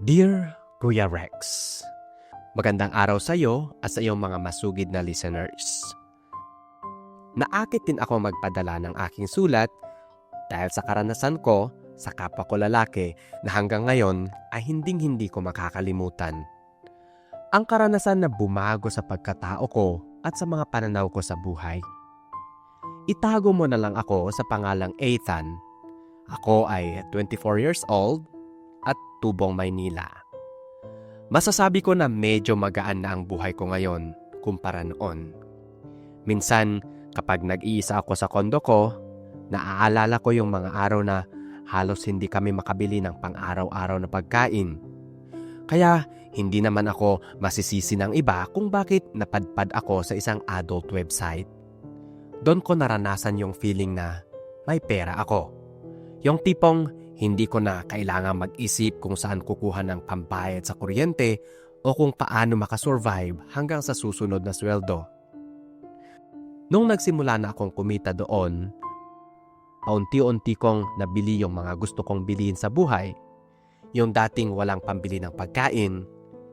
Dear Kuya Rex, Magandang araw sa iyo at sa iyong mga masugid na listeners. Naakit din ako magpadala ng aking sulat dahil sa karanasan ko sa kapwa ko lalaki na hanggang ngayon ay hinding-hindi ko makakalimutan. Ang karanasan na bumago sa pagkatao ko at sa mga pananaw ko sa buhay. Itago mo na lang ako sa pangalang Ethan. Ako ay 24 years old tubong Maynila. Masasabi ko na medyo magaan na ang buhay ko ngayon kumpara noon. Minsan, kapag nag-iisa ako sa kondo ko, naaalala ko yung mga araw na halos hindi kami makabili ng pang-araw-araw na pagkain. Kaya, hindi naman ako masisisi ng iba kung bakit napadpad ako sa isang adult website. Doon ko naranasan yung feeling na may pera ako. Yung tipong hindi ko na kailangan mag-isip kung saan kukuha ng pambayad sa kuryente o kung paano makasurvive hanggang sa susunod na sweldo. Nung nagsimula na akong kumita doon, paunti-unti kong nabili yung mga gusto kong bilhin sa buhay. Yung dating walang pambili ng pagkain,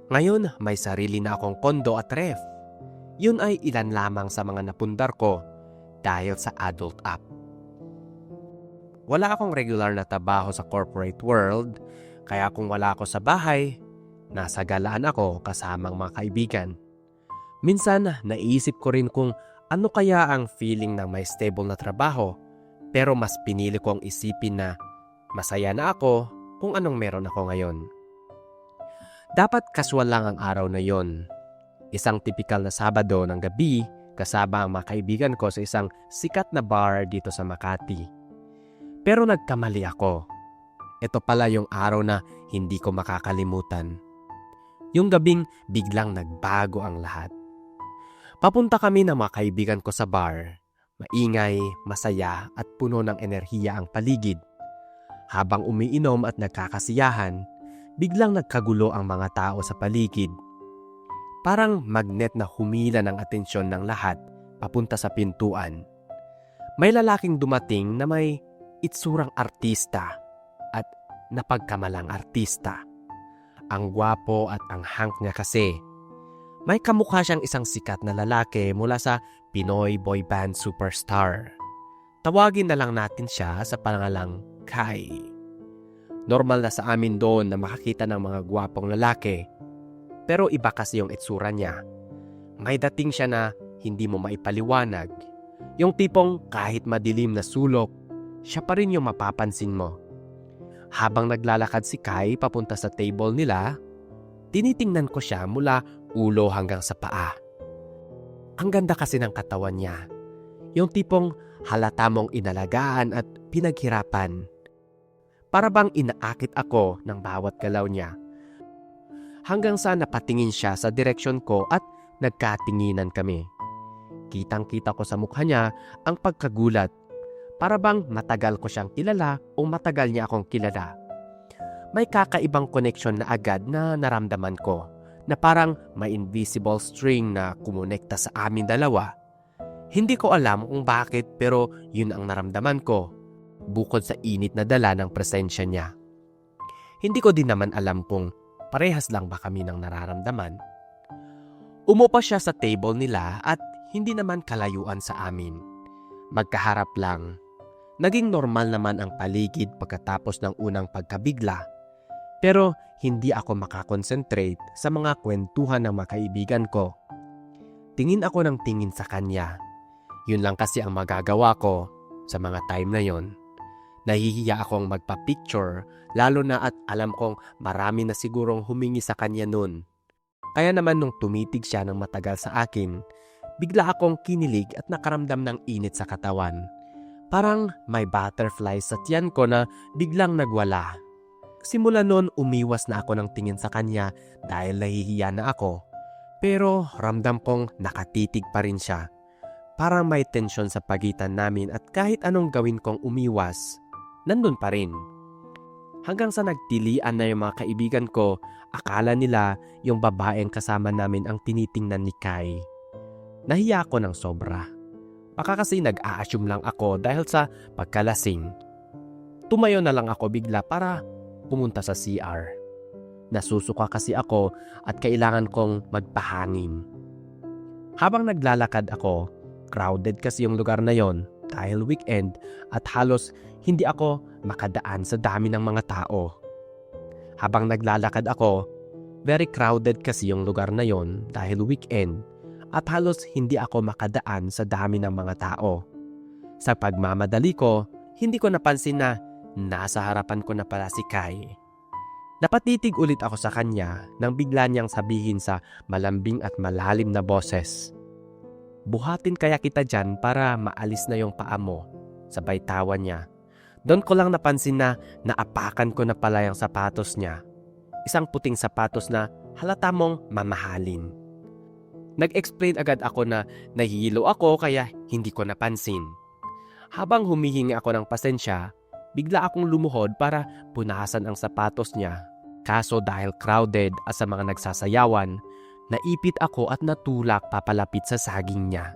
ngayon may sarili na akong kondo at ref. Yun ay ilan lamang sa mga napundar ko dahil sa adult app. Wala akong regular na trabaho sa corporate world, kaya kung wala ako sa bahay, nasa galaan ako kasamang mga kaibigan. Minsan, naisip ko rin kung ano kaya ang feeling ng may stable na trabaho, pero mas pinili kong isipin na masaya na ako kung anong meron ako ngayon. Dapat kaswal lang ang araw na yon. Isang tipikal na Sabado ng gabi kasama ang mga kaibigan ko sa isang sikat na bar dito sa Makati. Pero nagkamali ako. Ito pala yung araw na hindi ko makakalimutan. Yung gabing biglang nagbago ang lahat. Papunta kami ng mga kaibigan ko sa bar. Maingay, masaya at puno ng enerhiya ang paligid. Habang umiinom at nagkakasiyahan, biglang nagkagulo ang mga tao sa paligid. Parang magnet na humila ng atensyon ng lahat papunta sa pintuan. May lalaking dumating na may itsurang artista at napagkamalang artista. Ang gwapo at ang hank niya kasi. May kamukha siyang isang sikat na lalaki mula sa Pinoy boy band superstar. Tawagin na lang natin siya sa pangalang Kai. Normal na sa amin doon na makakita ng mga gwapong lalaki. Pero iba kasi yung itsura niya. May dating siya na hindi mo maipaliwanag. Yung tipong kahit madilim na sulok, siya pa rin yung mapapansin mo. Habang naglalakad si Kai papunta sa table nila, tinitingnan ko siya mula ulo hanggang sa paa. Ang ganda kasi ng katawan niya. Yung tipong halata mong inalagaan at pinaghirapan. Para bang inaakit ako ng bawat galaw niya. Hanggang sa napatingin siya sa direksyon ko at nagkatinginan kami. Kitang-kita ko sa mukha niya ang pagkagulat para bang matagal ko siyang kilala o matagal niya akong kilala. May kakaibang connection na agad na naramdaman ko na parang may invisible string na kumonekta sa amin dalawa. Hindi ko alam kung bakit pero yun ang naramdaman ko bukod sa init na dala ng presensya niya. Hindi ko din naman alam kung parehas lang ba kami ng nararamdaman. Umupa siya sa table nila at hindi naman kalayuan sa amin. Magkaharap lang Naging normal naman ang paligid pagkatapos ng unang pagkabigla. Pero hindi ako makakonsentrate sa mga kwentuhan ng mga kaibigan ko. Tingin ako ng tingin sa kanya. Yun lang kasi ang magagawa ko sa mga time na yon. Nahihiya akong magpa-picture lalo na at alam kong marami na sigurong humingi sa kanya nun. Kaya naman nung tumitig siya ng matagal sa akin, bigla akong kinilig at nakaramdam ng init sa katawan. Parang may butterfly sa tiyan ko na biglang nagwala. Simula noon umiwas na ako ng tingin sa kanya dahil nahihiya na ako. Pero ramdam kong nakatitig pa rin siya. Parang may tensyon sa pagitan namin at kahit anong gawin kong umiwas, nandun pa rin. Hanggang sa nagtilian na yung mga kaibigan ko, akala nila yung babaeng kasama namin ang tinitingnan ni Kai. Nahiya ako ng sobra. Baka kasi nag-a-assume lang ako dahil sa pagkalasing. Tumayo na lang ako bigla para pumunta sa CR. Nasusuka kasi ako at kailangan kong magpahangin. Habang naglalakad ako, crowded kasi yung lugar na yon dahil weekend at halos hindi ako makadaan sa dami ng mga tao. Habang naglalakad ako, very crowded kasi yung lugar na yon dahil weekend at halos hindi ako makadaan sa dami ng mga tao. Sa pagmamadali ko, hindi ko napansin na nasa harapan ko na pala si Kai. Napatitig ulit ako sa kanya nang bigla niyang sabihin sa malambing at malalim na boses. Buhatin kaya kita dyan para maalis na yung paa mo. Sabay tawa niya. Doon ko lang napansin na naapakan ko na pala yung sapatos niya. Isang puting sapatos na halata mong mamahalin. Nag-explain agad ako na nahihilo ako kaya hindi ko napansin. Habang humihingi ako ng pasensya, bigla akong lumuhod para punasan ang sapatos niya. Kaso dahil crowded at sa mga nagsasayawan, naipit ako at natulak papalapit sa saging niya.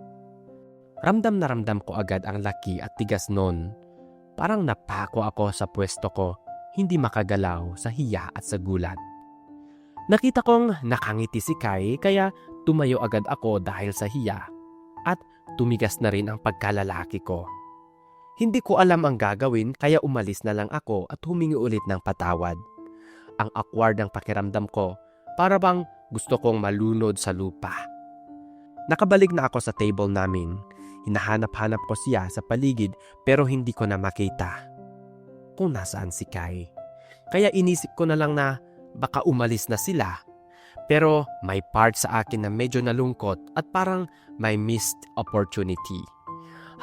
Ramdam na ramdam ko agad ang laki at tigas nun. Parang napako ako sa pwesto ko, hindi makagalaw sa hiya at sa gulat. Nakita kong nakangiti si Kai kaya tumayo agad ako dahil sa hiya at tumigas na rin ang pagkalalaki ko. Hindi ko alam ang gagawin kaya umalis na lang ako at humingi ulit ng patawad. Ang awkward ng pakiramdam ko para bang gusto kong malunod sa lupa. Nakabalik na ako sa table namin. Hinahanap-hanap ko siya sa paligid pero hindi ko na makita. Kung nasaan si Kai. Kaya inisip ko na lang na baka umalis na sila. Pero may part sa akin na medyo nalungkot at parang may missed opportunity.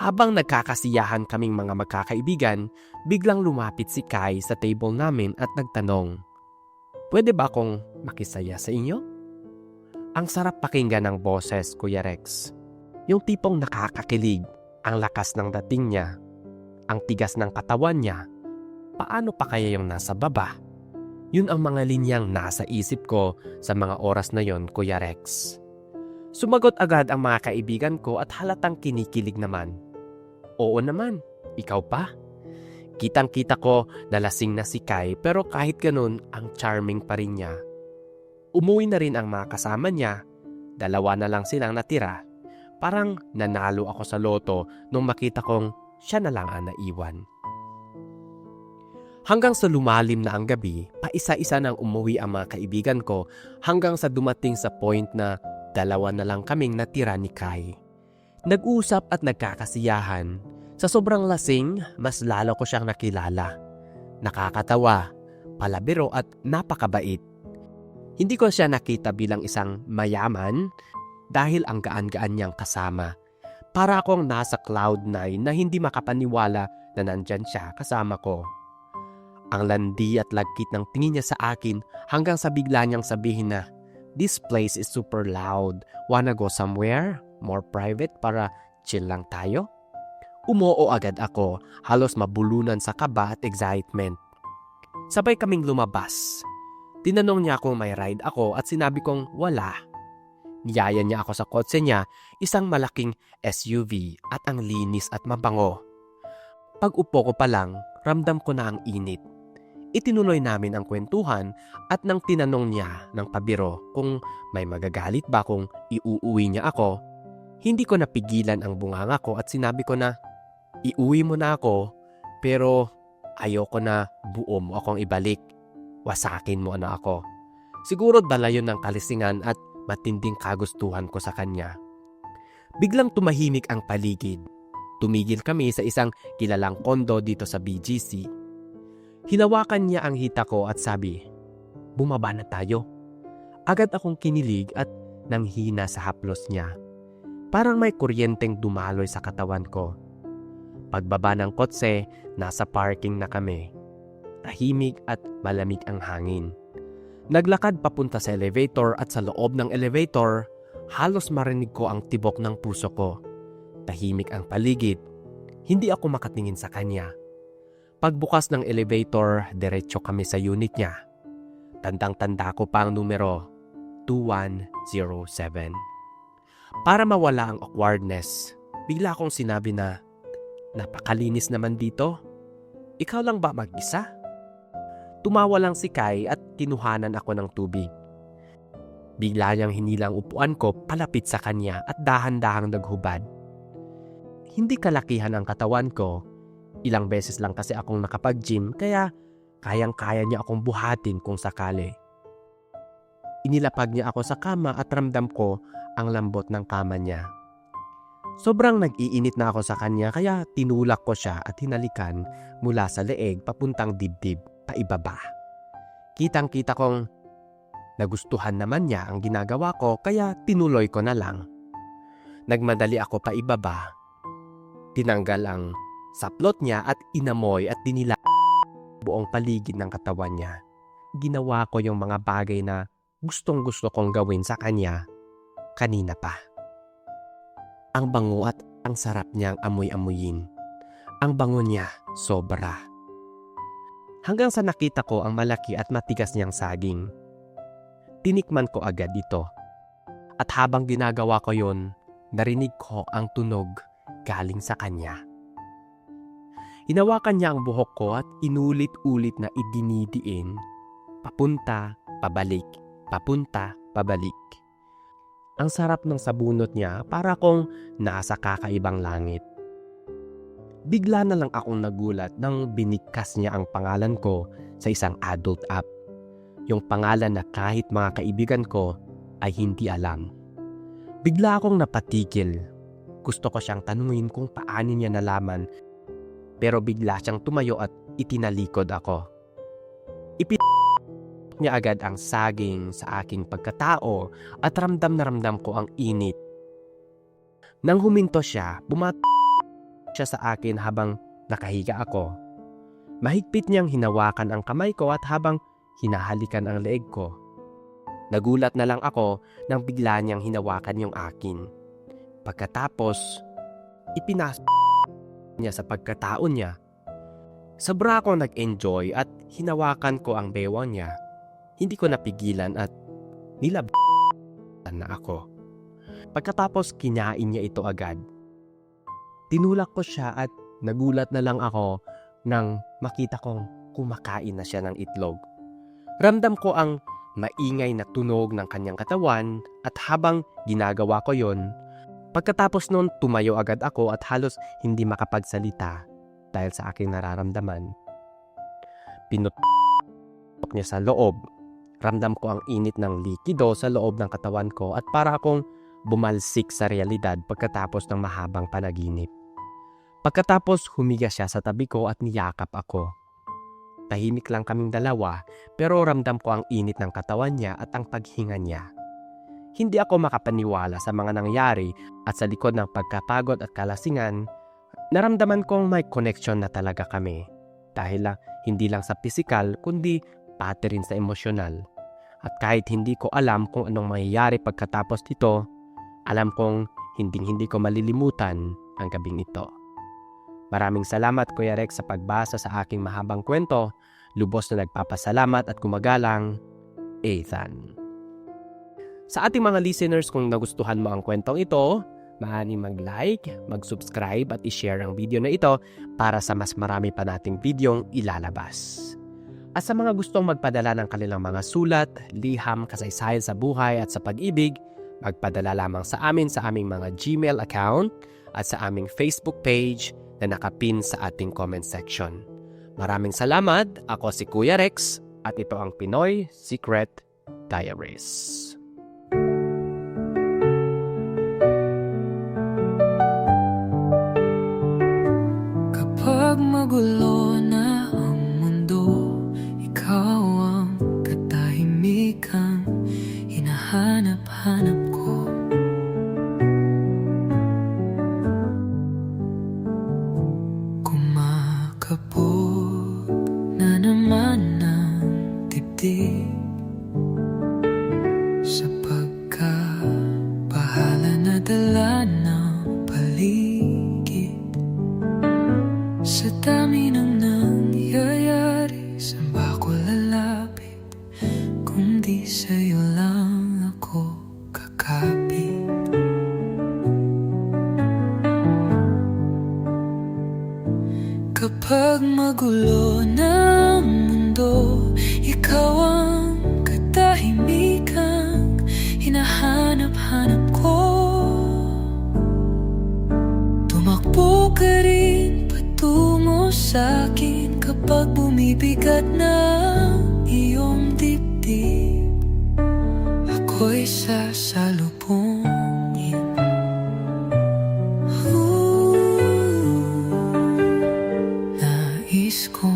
Habang nagkakasiyahan kaming mga magkakaibigan, biglang lumapit si Kai sa table namin at nagtanong, Pwede ba akong makisaya sa inyo? Ang sarap pakinggan ng boses, Kuya Rex. Yung tipong nakakakilig, ang lakas ng dating niya, ang tigas ng katawan niya. Paano pa kaya yung nasa baba? Yun ang mga linyang nasa isip ko sa mga oras na yon, Kuya Rex. Sumagot agad ang mga kaibigan ko at halatang kinikilig naman. Oo naman, ikaw pa? Kitang-kita ko na lasing na si Kai pero kahit ganun ang charming pa rin niya. Umuwi na rin ang mga kasama niya. Dalawa na lang silang natira. Parang nanalo ako sa loto nung makita kong siya na lang ang naiwan. Hanggang sa lumalim na ang gabi, paisa-isa nang umuwi ang mga kaibigan ko hanggang sa dumating sa point na dalawa na lang kaming natira ni Kai. Nag-usap at nagkakasiyahan. Sa sobrang lasing, mas lalo ko siyang nakilala. Nakakatawa, palabiro at napakabait. Hindi ko siya nakita bilang isang mayaman dahil ang gaan-gaan niyang kasama. Para akong nasa cloud nine na hindi makapaniwala na nandyan siya kasama ko. Ang landi at lagkit ng tingin niya sa akin hanggang sa bigla niyang sabihin na, This place is super loud. Wanna go somewhere? More private para chill lang tayo? Umoo agad ako, halos mabulunan sa kaba at excitement. Sabay kaming lumabas. Tinanong niya kung may ride ako at sinabi kong wala. Niyaya niya ako sa kotse niya, isang malaking SUV at ang linis at mabango. Pag upo ko pa lang, ramdam ko na ang init. Itinuloy namin ang kwentuhan at nang tinanong niya ng pabiro kung may magagalit ba kung iuuwi niya ako, hindi ko napigilan ang bunganga ko at sinabi ko na, iuwi mo na ako pero ayoko na buo mo akong ibalik. Wasakin mo na ako. Siguro dala yun ng kalisingan at matinding kagustuhan ko sa kanya. Biglang tumahimik ang paligid. Tumigil kami sa isang kilalang kondo dito sa BGC. Hinawakan niya ang hita ko at sabi, Bumaba na tayo. Agad akong kinilig at nanghina sa haplos niya. Parang may kuryenteng dumaloy sa katawan ko. Pagbaba ng kotse, nasa parking na kami. Tahimik at malamig ang hangin. Naglakad papunta sa elevator at sa loob ng elevator, halos marinig ko ang tibok ng puso ko. Tahimik ang paligid. Hindi ako makatingin sa kanya. Pagbukas ng elevator, diretso kami sa unit niya. Tandang-tanda ko pa ang numero 2107. Para mawala ang awkwardness, bigla akong sinabi na, Napakalinis naman dito. Ikaw lang ba mag-isa? tumawa lang si Kai at kinuhanan ako ng tubig. Bigla niyang hinilang upuan ko palapit sa kanya at dahan-dahang naghubad. Hindi kalakihan ang katawan ko. Ilang beses lang kasi akong nakapag-gym kaya kayang-kaya niya akong buhatin kung sakali. Inilapag niya ako sa kama at ramdam ko ang lambot ng kama niya. Sobrang nag-iinit na ako sa kanya kaya tinulak ko siya at hinalikan mula sa leeg papuntang dibdib paibaba. Kitang-kita kong nagustuhan naman niya ang ginagawa ko kaya tinuloy ko na lang. Nagmadali ako paibaba. Tinanggal ang saplot niya at inamoy at dinila buong paligid ng katawan niya. Ginawa ko yung mga bagay na gustong gusto kong gawin sa kanya kanina pa. Ang bango at ang sarap niyang amoy-amuyin. Ang bango niya, sobra. Hanggang sa nakita ko ang malaki at matigas niyang saging. Tinikman ko agad ito. At habang ginagawa ko yon, narinig ko ang tunog galing sa kanya. Hinawakan niya ang buhok ko at inulit-ulit na idinidiin. Papunta, pabalik, papunta, pabalik. Ang sarap ng sabunot niya para kong nasa kakaibang langit. Bigla na lang akong nagulat nang binikkas niya ang pangalan ko sa isang adult app. Yung pangalan na kahit mga kaibigan ko ay hindi alam. Bigla akong napatigil. Gusto ko siyang tanungin kung paano niya nalaman pero bigla siyang tumayo at itinalikod ako. Ipit niya agad ang saging sa aking pagkatao at ramdam na ramdam ko ang init. Nang huminto siya, bumat siya sa akin habang nakahiga ako. Mahigpit niyang hinawakan ang kamay ko at habang hinahalikan ang leeg ko. Nagulat na lang ako nang bigla niyang hinawakan yung akin. Pagkatapos, ipinas niya sa pagkatao niya. Sobra akong nag-enjoy at hinawakan ko ang bewang niya. Hindi ko napigilan at nilab na ako. Pagkatapos kinain niya ito agad. Tinulak ko siya at nagulat na lang ako nang makita kong kumakain na siya ng itlog. Ramdam ko ang maingay na tunog ng kanyang katawan at habang ginagawa ko yon, pagkatapos noon tumayo agad ako at halos hindi makapagsalita dahil sa aking nararamdaman. Pinutok niya sa loob. Ramdam ko ang init ng likido sa loob ng katawan ko at para akong bumalsik sa realidad pagkatapos ng mahabang panaginip. Pagkatapos humiga siya sa tabi ko at niyakap ako. Tahimik lang kaming dalawa pero ramdam ko ang init ng katawan niya at ang paghinga niya. Hindi ako makapaniwala sa mga nangyari at sa likod ng pagkapagod at kalasingan, naramdaman kong may connection na talaga kami. Dahil lang, hindi lang sa pisikal kundi pati rin sa emosyonal. At kahit hindi ko alam kung anong mangyayari pagkatapos nito, alam kong hinding-hindi ko malilimutan ang gabing ito. Maraming salamat Kuya Rex sa pagbasa sa aking mahabang kwento. Lubos na nagpapasalamat at kumagalang, Ethan. Sa ating mga listeners, kung nagustuhan mo ang kwentong ito, maaari mag-like, mag-subscribe at i-share ang video na ito para sa mas marami pa nating videong ilalabas. At sa mga gustong magpadala ng kanilang mga sulat, liham, kasaysayan sa buhay at sa pag-ibig, magpadala lamang sa amin sa aming mga Gmail account at sa aming Facebook page na nakapin sa ating comment section. Maraming salamat. Ako si Kuya Rex at ito ang Pinoy Secret Diaries. Kapag magulo Kapag magulo ng mundo Ikaw ang katahimikang Hinahanap-hanap ko. Tumakbo ka rin patungo sa'kin Kapag bumibigat na disco.